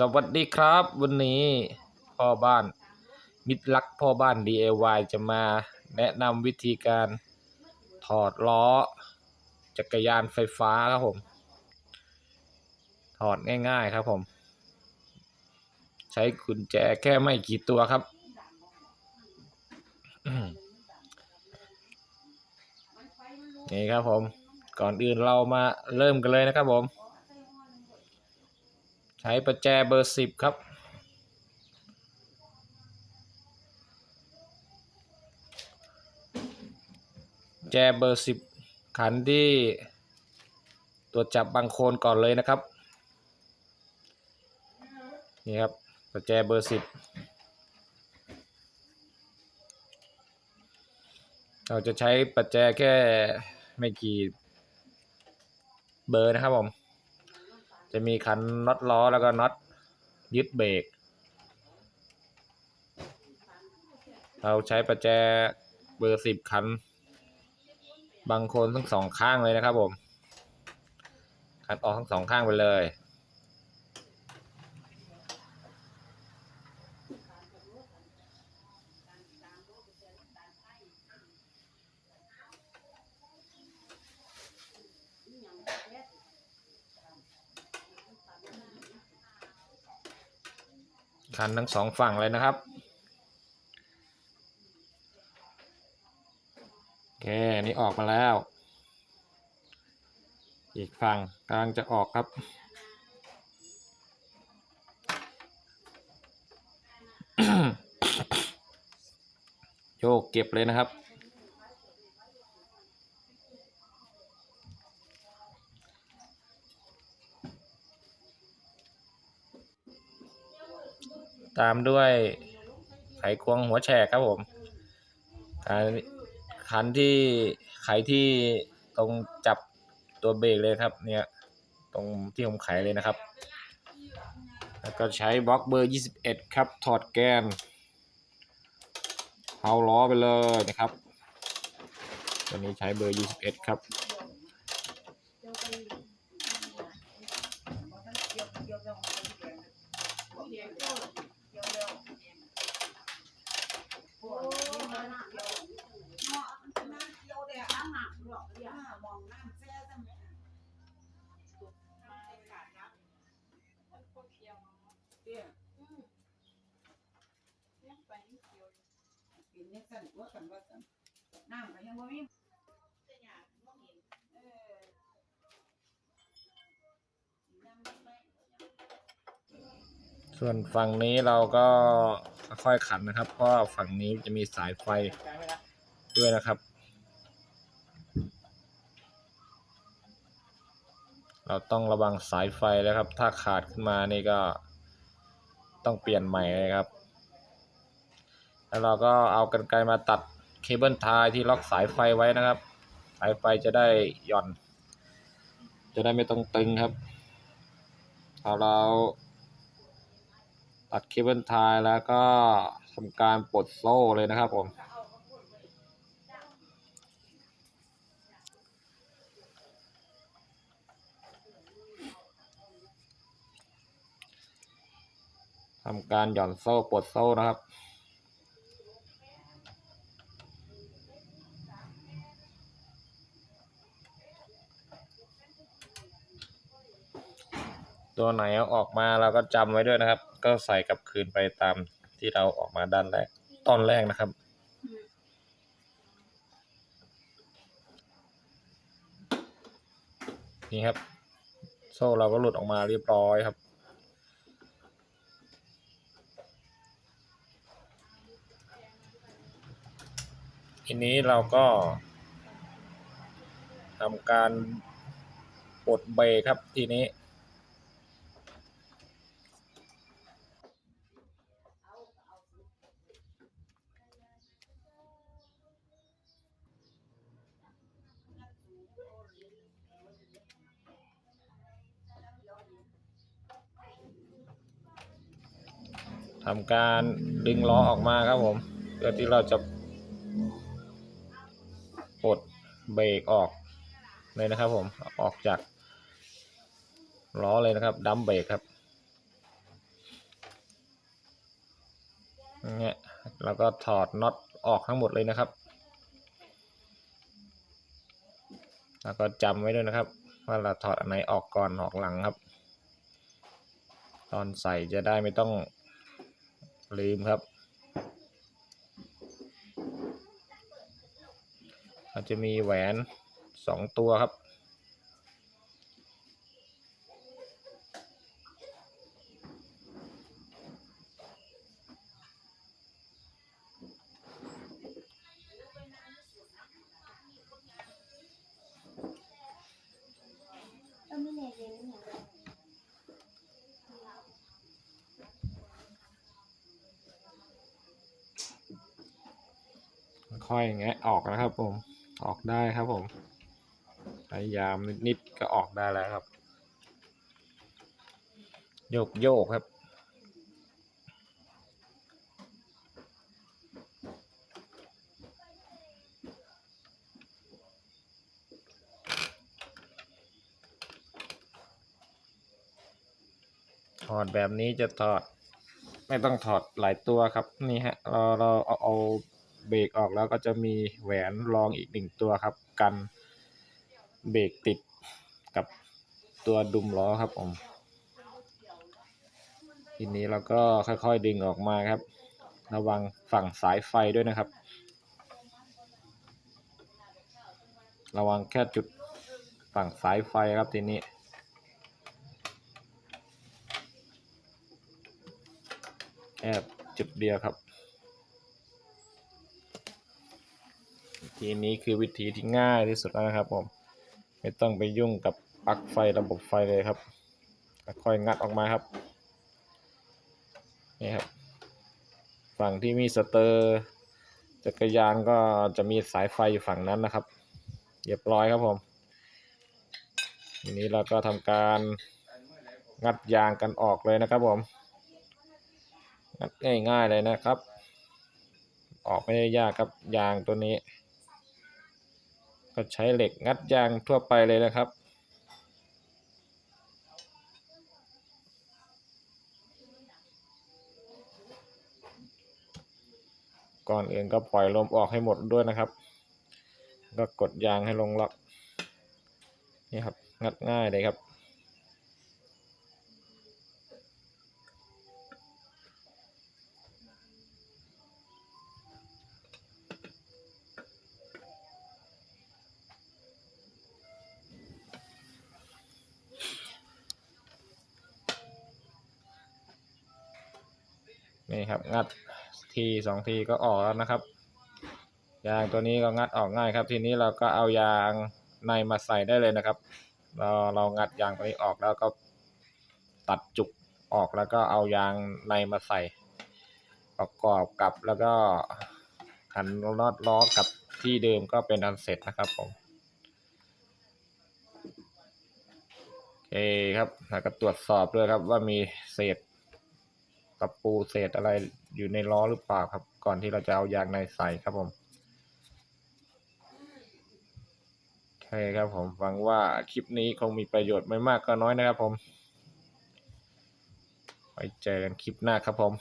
สวัสดีครับ วันนี้พ่อบ้าน มิตรรักพ่อบ้าน DIY จะมาแนะนำวิธีการถอดล้อ จักรยานไฟฟ้าครับผม ถอดง่ายๆครับผม ใช้กุญแจแค่ไม่กี่ตัวครับ นี่ครับผม ก่อนอื่นเรามาเริ่มกันเลยนะครับผม ช้ประแจเบอร์สิบครับ แจเบอร์สิบขันที่ตัวจับบางโคนก่อนเลยนะครับ นี่ครับประแจเบอร์สิบเราจะใช้ประแจแค่ไม่กี่เบอร์นะครับผม จะมีคันน็อตล้อแล้วก็น็อตยึดเบรก เราใช้ประแจเบอร์สิบคัน บางคนทั้งสองข้างเลยนะครับผม คันออกทั้งสองข้างไปเลย คันทั้งสองฝั่งเลยนะครับโอเคนี่ออกมาแล้ว อีกฝั่งกำลังจะออกครับโยกเก็บเลยนะครับ ตามด้วยไขควงหัวแฉกครับผมคันที่ไขที่ตรงจับตัวเบรกเลยครับ เนี่ย ตรงที่ผมไขเลยนะครับ แล้วก็ใช้บล็อกเบอร์ 21 ครับ ถอดแกนเผาล้อไปเลยนะครับตัวนี้ใช้เบอร์ 21 ครับ น้ำก็ยังบ่มีส่วนฝั่งนี้เราก็ ค่อยๆขันนะครับ เพราะฝั่งนี้จะมีสายไฟด้วยนะครับ เราต้องระวังสายไฟแล้วครับ ถ้าขาดขึ้นมานี่ก็ต้องเปลี่ยนใหม่เลยครับ แล้วเราก็เอากันไกรมาตัดเคเบิลทายที่ล็อกสายไฟไว้นะครับ สายไฟจะได้หย่อน จะได้ไม่ต้องตึงครับพอเรา ตัดเคเบิลไทายแล้วก็ทำการปลดโซ่เลยนะครับผมทำการหย่อนโซ่ปลดโซ่นะครับ ตัวไหนเอาออกมาเราก็จำไว้ด้วยนะครับ ก็ใส่กลับคืนไปตามที่เราออกมาด้านแรกตอนแรกนะครับ นี่ครับ โซ่เราก็หลุดออกมาเรียบร้อยครับทีนี้เราก็ทำการปลดเบรครับทีนี้ ทำการดึงล้อออกมาครับผมเพื่อที่เราจะปลดเบรกออกเลยนะครับผมออกจากล้อเลยนะครับดัมเบรกครับเนี่ยแล้วก็ถอดน็อตออกทั้งหมดเลยนะครับ แล้วก็จำไว้ด้วยนะครับ ว่าเราถอดอันไหนออกก่อนออกหลังครับ ตอนใส่จะได้ไม่ต้อง ลืมครับ อาจจะมีแหวนสองตัวครับ ก็ไม่เลยเรียนไม่เหมือนกัน ค่อยๆแงะออกนะครับผมออกได้ครับผมพยายามนิดๆก็ออกได้แล้วครับ โยกโยกครับ ถอดแบบนี้จะถอด ไม่ต้องถอดหลายตัวครับ นี่ฮะ เราเราเอาเอา เบรกออกแล้วก็จะมีแหวนรองอีกหนึ่งตัวครับ กันเบรกติดกับตัวดุมล้อครับผมทีนี้เราก็ค่อยๆดึงออกมาครับ ระวังฝั่งสายไฟด้วยนะครับ ระวังแค่จุดฝั่งสายไฟครับทีนี้แค่จุดเดียวครับ ทีนี้คือวิธีที่ง่ายที่สุดแล้วนะครับผมไม่ต้องไปยุ่งกับปลั๊กไฟระบบไฟเลยครับค่อยงัดออกมาครับนี่ครับ ฝั่งที่มีสเตอร์จักรยานก็จะมีสายไฟอยู่ฝั่งนั้นนะครับเรียบร้อยครับผมทีนี้เราก็ทำการงัดยางกันออกเลยนะครับผมงัดง่ายๆเลยนะครับ ออกไม่ได้ยากครับยางตัวนี้ ก็ใช้เหล็กงัดยางทั่วไปเลยนะครับก่อนอื่นก็ปล่อยลมออกให้หมดด้วยนะครับ ก็กดยางให้ลงล็อก นี่ครับ งัดง่ายเลยครับ นี่ครับ งัดทีสองทีก็ออกแล้วนะครับ ยางตัวนี้ก็งัดออกง่ายครับ ทีนี้เราก็เอายางในมาใส่ได้เลยนะครับ เราเรางัดยางตัวนี้ออกแล้วก็ตัดจุกออกแล้วก็เอายางในมาใส่ ประกอบกับแล้วก็ขันน็อตล้อกับที่เดิมก็เป็นอันเสร็จนะครับผมโอเคครับแล้วก็ตรวจสอบด้วยครับว่ามีเศษ กับปูเศษอะไรอยู่ในล้อหรือเปล่าครับ ก่อนที่เราจะเอายางในใส่ครับผมโอเคครับผมหวังว่าคลิปนี้คงมีประโยชน์ไม่มากก็น้อยนะครับผม ไว้เจอกันคลิปหน้าครับผม